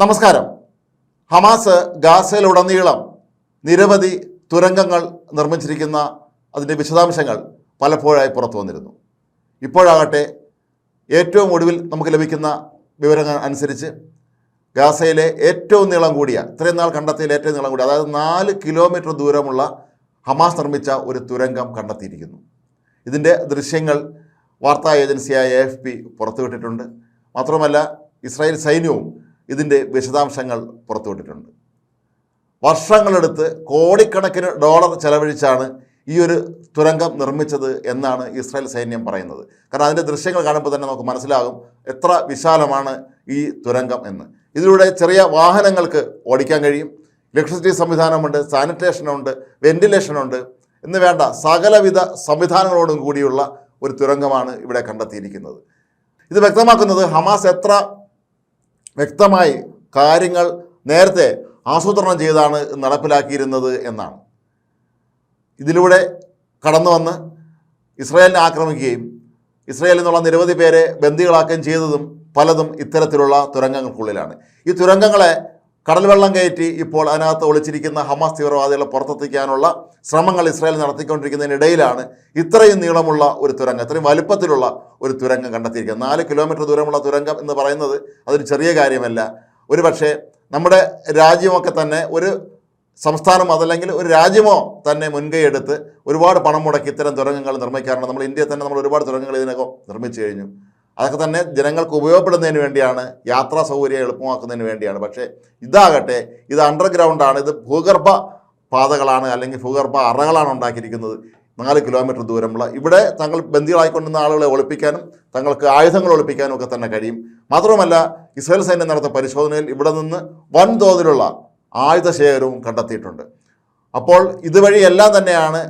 നമസ്കാരം. ഹമാസ് ഗാസയിലുടനീളം നിരവധി തുരങ്കങ്ങൾ നിർമ്മിച്ചിരിക്കുന്ന അതിന്റെ വിശദാംശങ്ങൾ പലപ്പോഴായി പുറത്തു വന്നിരുന്നു. ഇപ്പോഴാകട്ടെ ഏറ്റവും ഒടുവിൽ നമുക്ക് ലഭിക്കുന്ന വിവരങ്ങൾ അനുസരിച്ച് ഗാസയിലെ ഏറ്റവും നീളം കൂടിയ ഇത്രയും നാൾ കണ്ടെത്തിയതിൽ ഏറ്റവും നീളം കൂടിയ അതായത് നാല് കിലോമീറ്റർ ദൂരമുള്ള ഹമാസ് നിർമ്മിച്ച ഒരു തുരങ്കം കണ്ടെത്തിയിരിക്കുന്നു. ഇതിന്റെ ദൃശ്യങ്ങൾ വാർത്താ ഏജൻസിയായ എ എഫ് പി പുറത്തുവിട്ടിട്ടുണ്ട്. മാത്രമല്ല ഇസ്രായേൽ സൈന്യവും ഇതിന്റെ വിശദാംശങ്ങൾ പുറത്തുവിട്ടിട്ടുണ്ട്. വർഷങ്ങളെടുത്ത് കോടിക്കണക്കിന് ഡോളർ ചെലവഴിച്ചാണ് ഈ ഒരു തുരങ്കം നിർമ്മിച്ചത് എന്നാണ് ഇസ്രായേൽ സൈന്യം പറയുന്നത്. കാരണം അതിന്റെ ദൃശ്യങ്ങൾ കാണുമ്പോൾ തന്നെ നമുക്ക് മനസ്സിലാകും എത്ര വിശാലമാണ് ഈ തുരങ്കം എന്ന്. ഇതിലൂടെ ചെറിയ വാഹനങ്ങൾക്ക് ഓടിക്കാൻ കഴിയും. ഇലക്ട്രിസിറ്റി സംവിധാനമുണ്ട് സാനിറ്റേഷനുണ്ട് വെന്റിലേഷനുണ്ട്. എന്ന് വേണ്ട സകലവിധ സംവിധാനങ്ങളോടും കൂടിയുള്ള ഒരു തുരങ്കമാണ് ഇവിടെ കണ്ടെത്തിയിരിക്കുന്നത്. ഇത് വ്യക്തമാക്കുന്നത് ഹമാസ് എത്ര വ്യക്തമായി കാര്യങ്ങൾ നേരത്തെ ആസൂത്രണം ചെയ്താണ് നടപ്പിലാക്കിയിരുന്നത് എന്നാണ്. ഇതിലൂടെ കടന്നു വന്ന് ഇസ്രായേലിനെ ആക്രമിക്കുകയും ഇസ്രായേലിൽ നിന്നുള്ള നിരവധി പേരെ ബന്ദികളാക്കുകയും ചെയ്തതും പലതും ഇത്തരത്തിലുള്ള തുരങ്കങ്ങൾക്കുള്ളിലാണ്. ഈ തുരങ്കങ്ങളെ കടൽ വെള്ളം കയറ്റി ഇപ്പോൾ അതിനകത്ത് ഒളിച്ചിരിക്കുന്ന ഹമാസ് തീവ്രവാദികളെ പുറത്തെത്തിക്കാനുള്ള ശ്രമങ്ങൾ ഇസ്രായേൽ നടത്തിക്കൊണ്ടിരിക്കുന്നതിനിടയിലാണ് ഇത്രയും നീളമുള്ള ഒരു തുരങ്കം ഇത്രയും വലുപ്പത്തിലുള്ള ഒരു തുരങ്കം കണ്ടെത്തിയിരിക്കുന്നത്. നാല് കിലോമീറ്റർ ദൂരമുള്ള തുരങ്കം എന്ന് പറയുന്നത് അതൊരു ചെറിയ കാര്യമല്ല. ഒരു നമ്മുടെ രാജ്യമൊക്കെ തന്നെ ഒരു സംസ്ഥാനം അതല്ലെങ്കിൽ ഒരു രാജ്യമോ തന്നെ മുൻകൈ എടുത്ത് ഒരുപാട് പണം മുടക്കി ഇത്തരം തുരങ്കങ്ങൾ നിർമ്മിക്കാറുണ്ട്. നമ്മൾ ഇന്ത്യയിൽ തന്നെ നമ്മൾ ഒരുപാട് തുരങ്കങ്ങൾ ഇതിനകം നിർമ്മിച്ചു കഴിഞ്ഞു. അതൊക്കെ തന്നെ ജനങ്ങൾക്ക് ഉപയോഗപ്പെടുന്നതിന് വേണ്ടിയാണ് യാത്രാ സൗകര്യം എളുപ്പമാക്കുന്നതിന് വേണ്ടിയാണ്. പക്ഷേ ഇതാകട്ടെ ഇത് അണ്ടർഗ്രൗണ്ടാണ് ഇത് ഭൂഗർഭ പാതകളാണ് അല്ലെങ്കിൽ ഭൂഗർഭ അറകളാണ് ഉണ്ടാക്കിയിരിക്കുന്നത്. നാല് കിലോമീറ്റർ ദൂരമുള്ള. ഇവിടെ തങ്ങൾ ബന്ദികളായിക്കൊണ്ടുന്ന ആളുകളെ ഒളിപ്പിക്കാനും തങ്ങൾക്ക് ആയുധങ്ങൾ ഒളിപ്പിക്കാനും ഒക്കെ തന്നെ കഴിയും. മാത്രവുമല്ല ഇസ്രായേൽ സൈന്യം നടത്തിയ പരിശോധനയിൽ ഇവിടെ നിന്ന് വൻതോതിലുള്ള ആയുധ ശേഖരവും കണ്ടെത്തിയിട്ടുണ്ട്. അപ്പോൾ ഇതുവഴി എല്ലാം തന്നെയാണ്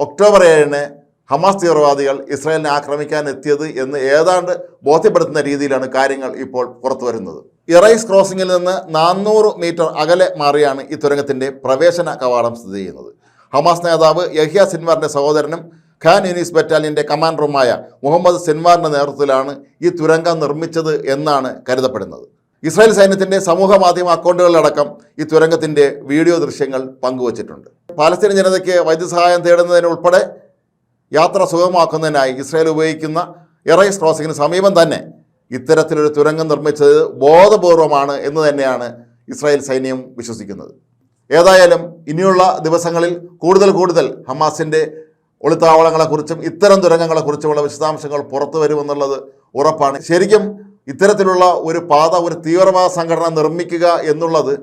ഒക്ടോബർ ഏഴിന് ഹമാസ് തീവ്രവാദികൾ ഇസ്രായേലിനെ ആക്രമിക്കാൻ എത്തിയത് എന്ന് ഏതാണ്ട് ബോധ്യപ്പെടുത്തുന്ന രീതിയിലാണ് കാര്യങ്ങൾ ഇപ്പോൾ പുറത്തു വരുന്നത്. ഇറൈസ് ക്രോസിംഗിൽ നിന്ന് നാനൂറ് മീറ്റർ അകലെ മാറിയാണ് ഈ തുരങ്കത്തിന്റെ പ്രവേശന കവാടം സ്ഥിതി ചെയ്യുന്നത്. ഹമാസ് നേതാവ് യഹിയ സിൻവാറിന്റെ സഹോദരനും ഖാൻ യുനീസ് ബറ്റാലിയന്റെ കമാൻഡറുമായ മുഹമ്മദ് സിൻവാറിന്റെ നേതൃത്വത്തിലാണ് ഈ തുരങ്കം നിർമ്മിച്ചത് എന്നാണ് കരുതപ്പെടുന്നത്. ഇസ്രായേൽ സൈന്യത്തിന്റെ സമൂഹ മാധ്യമ അക്കൗണ്ടുകളിലടക്കം ഈ തുരങ്കത്തിന്റെ വീഡിയോ ദൃശ്യങ്ങൾ പങ്കുവച്ചിട്ടുണ്ട്. പാലസ്തീൻ ജനതയ്ക്ക് വൈദ്യസഹായം തേടുന്നതിനുൾപ്പെടെ യാത്ര സുഗമമാക്കുന്നതിനായി ഇസ്രായേൽ ഉപയോഗിക്കുന്ന എറൈസ് ക്രോസിങ്ങിന് സമീപം തന്നെ ഇത്തരത്തിലൊരു തുരങ്കം നിർമ്മിച്ചത് ബോധപൂർവമാണ് എന്ന് തന്നെയാണ് ഇസ്രായേൽ സൈന്യം വിശ്വസിക്കുന്നത്. ഏതായാലും ഇനിയുള്ള ദിവസങ്ങളിൽ കൂടുതൽ കൂടുതൽ ഹമാസിന്റെ ഒളിത്താവളങ്ങളെക്കുറിച്ചും ഇത്തരം തുരങ്കങ്ങളെക്കുറിച്ചുമുള്ള വിശദാംശങ്ങൾ പുറത്തു വരുമെന്നുള്ളത് ഉറപ്പാണ്. ശരിക്കും ഇത്തരത്തിലുള്ള ഒരു പാത ഒരു തീവ്രവാദ സംഘടന നിർമ്മിക്കുക എന്നുള്ളത്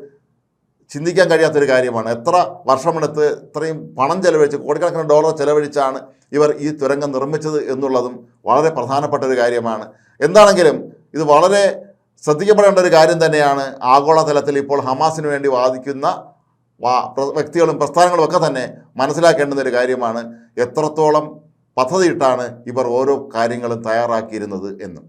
ചിന്തിക്കാൻ കഴിയാത്തൊരു കാര്യമാണ്. എത്ര വർഷമെടുത്ത് ഇത്രയും പണം ചെലവഴിച്ച് കോടിക്കണക്കിന് ഡോളർ ചെലവഴിച്ചാണ് ഇവർ ഈ തുരങ്കം നിർമ്മിച്ചത് എന്നുള്ളതും വളരെ പ്രധാനപ്പെട്ട ഒരു കാര്യമാണ്. എന്താണെങ്കിലും ഇത് വളരെ ശ്രദ്ധിക്കപ്പെടേണ്ട ഒരു കാര്യം തന്നെയാണ് ആഗോളതലത്തിൽ ഇപ്പോൾ ഹമാസിന് വേണ്ടി വാദിക്കുന്ന വ്യക്തികളും പ്രസ്ഥാനങ്ങളും ഒക്കെ തന്നെ മനസ്സിലാക്കേണ്ടുന്ന ഒരു കാര്യമാണ് എത്രത്തോളം പദ്ധതിയിട്ടാണ് ഇവർ ഓരോ കാര്യങ്ങളും തയ്യാറാക്കിയിരുന്നത് എന്നും.